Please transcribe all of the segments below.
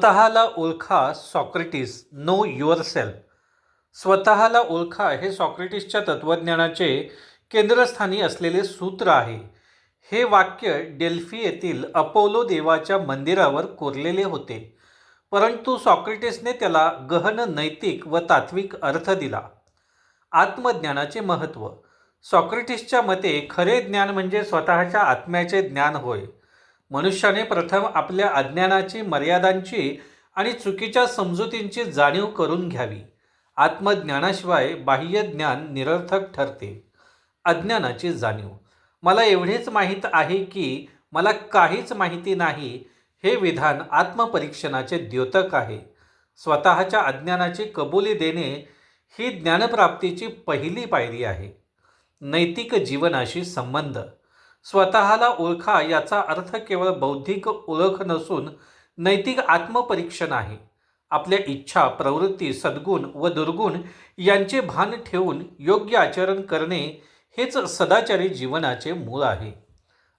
स्वतःला ओळखा Socrates. Know your self स्वतःला ओळखा हे सॉक्रेटिसच्या तत्त्वज्ञानाचे केंद्रस्थानी असलेले सूत्र आहे. हे वाक्य डेल्फी येथील अपोलो देवाच्या मंदिरावर कोरलेले होते. परंतु सॉक्रेटिसने त्याला गहन नैतिक व तात्विक अर्थ दिला. आत्मज्ञानाचे महत्त्व. सॉक्रेटिसच्या मते खरे ज्ञान म्हणजे स्वतःच्या आत्म्याचे ज्ञान होय. मनुष्याने प्रथम आपल्या अज्ञानाची मर्यादांची आणि चुकीच्या समजुतींची जाणीव करून घ्यावी. आत्मज्ञानाशिवाय बाह्य ज्ञान निरर्थक ठरते. अज्ञानाची जाणीव. मला एवढेच माहीत आहे की मला काहीच माहिती नाही हे विधान आत्मपरीक्षणाचे द्योतक आहे. स्वतःच्या अज्ञानाची कबुली देणे ही ज्ञानप्राप्तीची पहिली पायरी आहे. नैतिक जीवनाशी संबंध. स्वतःला ओळखा याचा अर्थ केवळ बौद्धिक ओळख नसून नैतिक आत्मपरीक्षण आहे. आपल्या इच्छा प्रवृत्ती सद्गुण व दुर्गुण यांचे भान ठेवून योग्य आचरण करणे हेच सदाचारी जीवनाचे मूळ आहे.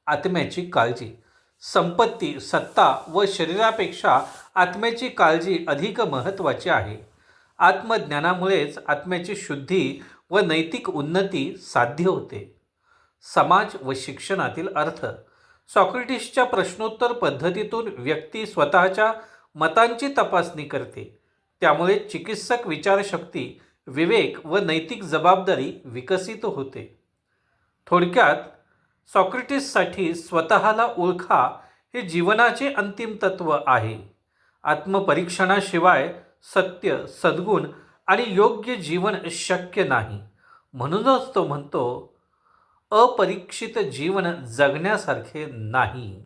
आत्म्याची काळजी. संपत्ती सत्ता व शरीरापेक्षा आत्म्याची काळजी अधिक महत्त्वाची आहे. आत्मज्ञानामुळेच आत्म्याची शुद्धी व नैतिक उन्नती साध्य होते. समाज व शिक्षणातील अर्थ. सॉक्रेटिसच्या प्रश्नोत्तर पद्धतीतून व्यक्ती स्वतःच्या मतांची तपासणी करते. त्यामुळे चिकित्सक विचारशक्ती विवेक व नैतिक जबाबदारी विकसित होते. थोडक्यात सॉक्रेटिससाठी स्वतःला ओळखा हे जीवनाचे अंतिम तत्व आहे. आत्मपरीक्षणाशिवाय सत्य सद्गुण आणि योग्य जीवन शक्य नाही. म्हणूनच तो म्हणतो अपरीक्षित जीवन जगण्यासारखे नाही.